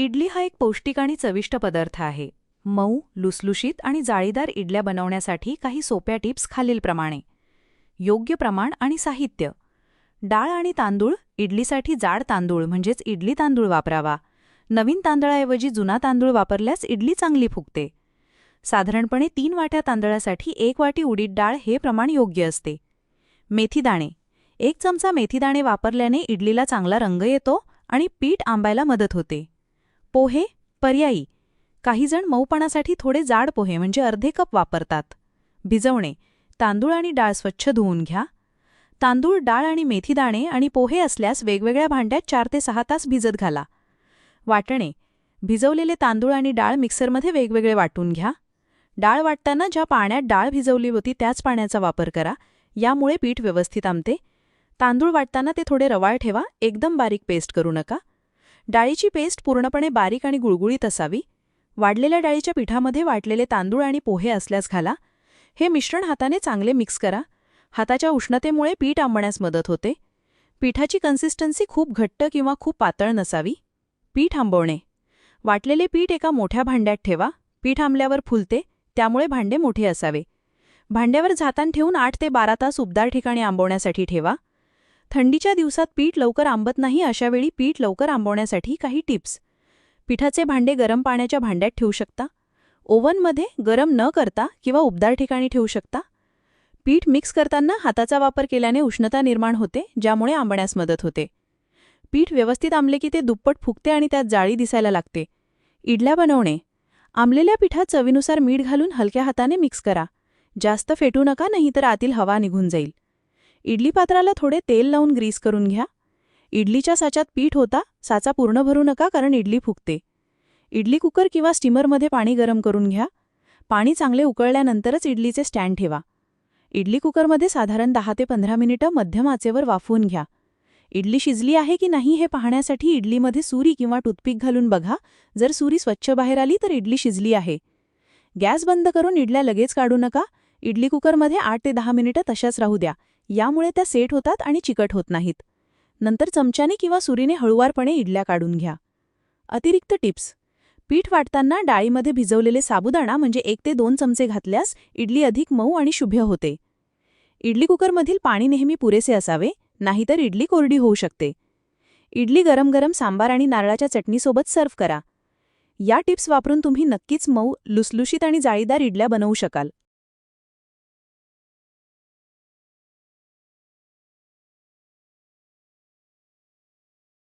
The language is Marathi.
इडली हा एक पौष्टिक आणि चविष्ट पदार्थ आहे. मऊ लुसलुशीत आणि जाळीदार इडल्या बनवण्यासाठी काही सोप्या टिप्स खालीलप्रमाणे. योग्य प्रमाण आणि साहित्य. डाळ आणि तांदूळ इडलीसाठी जाड तांदूळ म्हणजेच इडली तांदूळ वापरावा. नवीन तांदळाऐवजी जुना तांदूळ वापरल्यास इडली चांगली फुगते. साधारणपणे तीन वाट्या तांदळासाठी एक वाटी उडीद डाळ हे प्रमाण योग्य असते. मेथीदाणे एक चमचा मेथीदाणे वापरल्याने इडलीला चांगला रंग येतो आणि पीठ आंबायला मदत होते. पोहे पर्यायी. काहीजण मऊपणासाठी थोडे जाड पोहे म्हणजे अर्धे कप वापरतात. भिजवणे. तांदूळ आणि डाळ स्वच्छ धुवून घ्या. तांदूळ डाळ आणि मेथीदाणे आणि पोहे असल्यास वेगवेगळ्या भांड्यात चार ते सहा तास भिजत घाला. वाटणे. भिजवलेले तांदूळ आणि डाळ मिक्सरमध्ये वेगवेगळे वाटून घ्या. डाळ वाटताना ज्या पाण्यात डाळ भिजवली होती त्याच पाण्याचा वापर करा. यामुळे पीठ व्यवस्थित आमते तांदूळ वाटताना ते थोडे रवाळ ठेवा. एकदम बारीक पेस्ट करू नका. डाळीची पेस्ट पूर्णपणे बारीक आणि गुळगुळीत असावी. वाढलेल्या डाळीच्या पिठामध्ये वाटलेले तांदूळ आणि पोहे असल्यास घाला. हे मिश्रण हाताने चांगले मिक्स करा. हाताच्या उष्णतेमुळे पीठ आंबण्यास मदत होते. पिठाची कन्सिस्टन्सी खूप घट्ट किंवा खूप पातळ नसावी. पीठ आंबवणे. वाटलेले पीठ एका मोठ्या भांड्यात ठेवा. पीठ आंबल्यावर फुलते त्यामुळे भांडे मोठे असावे. भांड्यावर झातान ठेवून आठ ते बारा तास उबदार ठिकाणी आंबवण्यासाठी ठेवा. थंडीच्या दिवसात पीठ लवकर आंबत नाही अशावेळी पीठ लवकर आंबवण्यासाठी काही टिप्स. पिठाचे भांडे गरम पाण्याच्या भांड्यात ठेवू शकता. ओव्हनमध्ये गरम न करता किंवा उबदार ठिकाणी ठेवू शकता. पीठ मिक्स करताना हाताचा वापर केल्याने उष्णता निर्माण होते ज्यामुळे आंबण्यास मदत होते. पीठ व्यवस्थित आंबले की ते दुप्पट फुगते आणि त्यात जाळी दिसायला लागते. इडल्या बनवणे. आंबलेल्या पिठात चवीनुसार मीठ घालून हलक्या हाताने मिक्स करा. जास्त फेटू नका नाही तर आतील हवा निघून जाईल. इडली पात्राला थोडे तेल लावून ग्रीस करून घ्या. इडलीच्या साच्यात पीठ होता साचा पूर्ण भरू नका कारण इडली फुगते. इडली कुकर किंवा स्टीमरमध्ये पाणी गरम करून घ्या. पाणी चांगले उकळल्यानंतरच इडलीचे स्टँड ठेवा. इडली कुकरमध्ये साधारण दहा ते पंधरा मिनिटं मध्यम आचेवर वाफवून घ्या. इडली शिजली आहे की नाही हे पाहण्यासाठी इडलीमध्ये सुरी किंवा टूथपिक घालून बघा. जर सुरी स्वच्छ बाहेर आली तर इडली शिजली आहे. गॅस बंद करून इडल्या लगेच काढू नका. इडली कुकरमध्ये आठ ते दहा मिनिटं तशाच राहू द्या. यामुळे त्या सेट होतात आणि चिकट होत नाहीत. नंतर चमच्याने किंवा सुरीने हळुवारपणे इडल्या काढून घ्या. अतिरिक्त टिप्स. पीठ वाटताना डाळीमध्ये भिजवलेले साबुदाणा म्हणजे एक ते दोन चमचे घातल्यास इडली अधिक मऊ आणि शुभ्य होते. इडली कुकरमधील पाणी नेहमी पुरेसे असावे नाहीतर इडली कोरडी होऊ शकते. इडली गरम गरम सांबार आणि नारळाच्या चटणीसोबत सर्व्ह करा. या टिप्स वापरून तुम्ही नक्कीच मऊ लुसलुशीत आणि जाळीदार इडल्या बनवू शकाल.